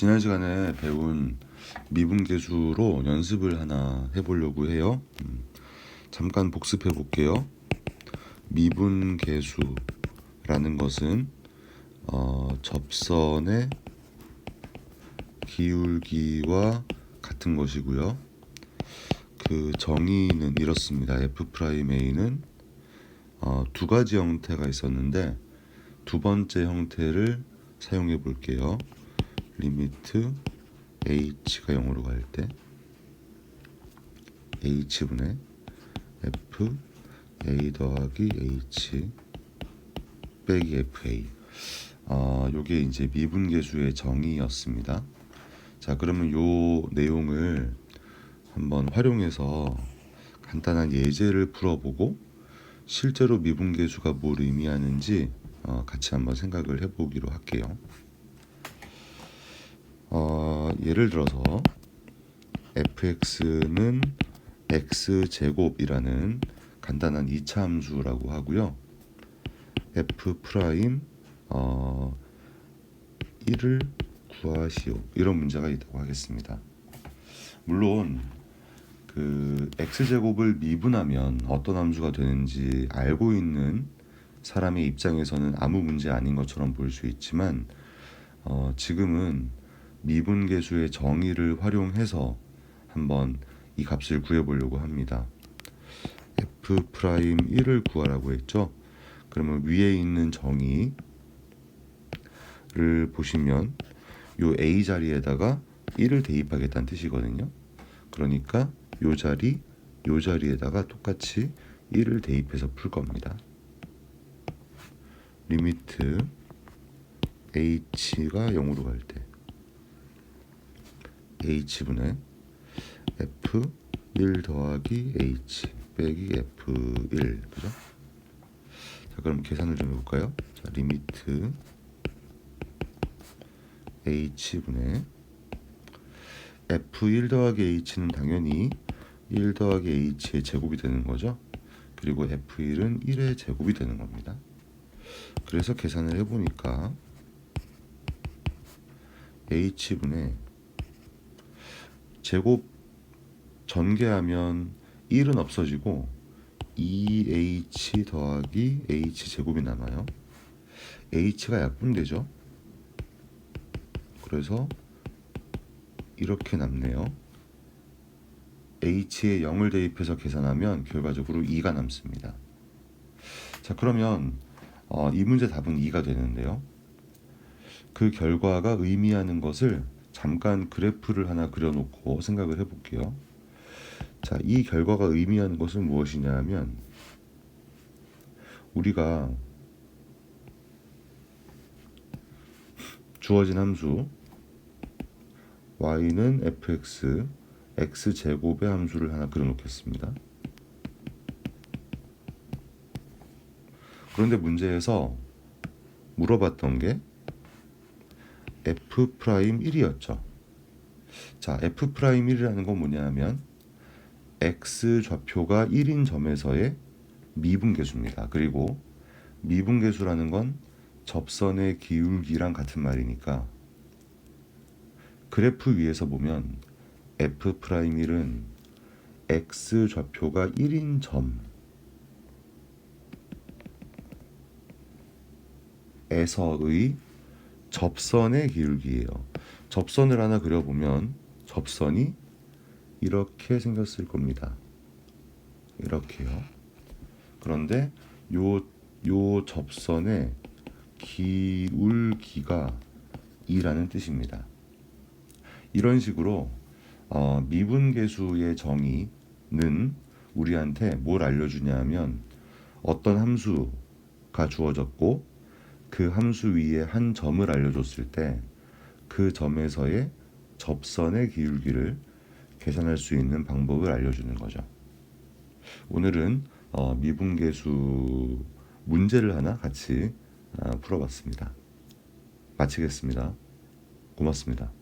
지난 시간에 배운 미분계수로 연습을 하나 해보려고 해요. 음, 잠깐 복습해 볼게요. 미분계수라는 것은 어, 접선의 기울기와 같은 것이고요. 그 정의는 이렇습니다. f 프라임 a는 어, 두 가지 형태가 있었는데 두 번째 형태를 사용해 볼게요. 리미트 h가 0으로 갈 때 h분의 f a 더하기 h 빼기 fa 아, 요게 이제 미분계수의 정의였습니다. 자, 그러면 요 내용을 한번 활용해서 간단한 예제를 풀어보고 실제로 미분계수가 뭘 의미하는지 어, 같이 한번 생각을 해보기로 할게요. 어, 예를 들어서 fx는 x 제곱이라는 간단한 이차 함수라고 하고요. f 프라임 어, 1을 구하시오 이런 문제가 있다고 하겠습니다. 물론 그 x 제곱을 미분하면 어떤 함수가 되는지 알고 있는 사람의 입장에서는 아무 문제 아닌 것처럼 보일 수 있지만 어, 지금은 미분계수의 정의를 활용해서 한번 이 값을 구해보려고 합니다. f 프라임 1을 구하라고 했죠. 그러면 위에 있는 정의를 보시면 요 a 자리에다가 1을 대입하겠다는 뜻이거든요. 그러니까 요 자리, 요 자리에다가 똑같이 1을 대입해서 풀 겁니다. 리미트 h가 0으로 갈 때 h분의 f 1 더하기 h 빼기 f1 그죠? 자 그럼 계산을 좀 해볼까요? 자 리미트 h분의 f1 더하기 h는 당연히 1 더하기 h의 제곱이 되는 거죠. 그리고 f1은 1의 제곱이 되는 겁니다. 그래서 계산을 해보니까 h분의 제곱 전개하면 1은 없어지고 2h 더하기 h 제곱이 남아요. h가 약분되죠. 그래서 이렇게 남네요. h에 0을 대입해서 계산하면 결과적으로 2가 남습니다. 자 그러면 어, 이 문제 답은 2가 되는데요. 그 결과가 의미하는 것을 잠깐 그래프를 하나 그려놓고 생각을 해볼게요. 자, 이 결과가 의미하는 것은 무엇이냐 하면 우리가 주어진 함수 y는 fx x 제곱의 함수를 하나 그려놓겠습니다. 그런데 문제에서 물어봤던 게 f 프라임 1이었죠. 자, f 프라임 1이라는 건 뭐냐면 x 좌표가 1인 점에서의 미분계수입니다. 그리고 미분계수라는 건 접선의 기울기랑 같은 말이니까 그래프 위에서 보면 f 프라임 1은 x 좌표가 1인 점에서의 접선의 기울기예요. 접선을 하나 그려보면 접선이 이렇게 생겼을 겁니다. 이렇게요. 그런데 요, 요 접선의 기울기가 2라는 뜻입니다. 이런 식으로 어, 미분계수의 정의는 우리한테 뭘 알려주냐면 어떤 함수가 주어졌고 그 함수 위에 한 점을 알려줬을 때 그 점에서의 접선의 기울기를 계산할 수 있는 방법을 알려주는 거죠. 오늘은 어, 미분계수 문제를 하나 같이 어, 풀어봤습니다. 마치겠습니다. 고맙습니다.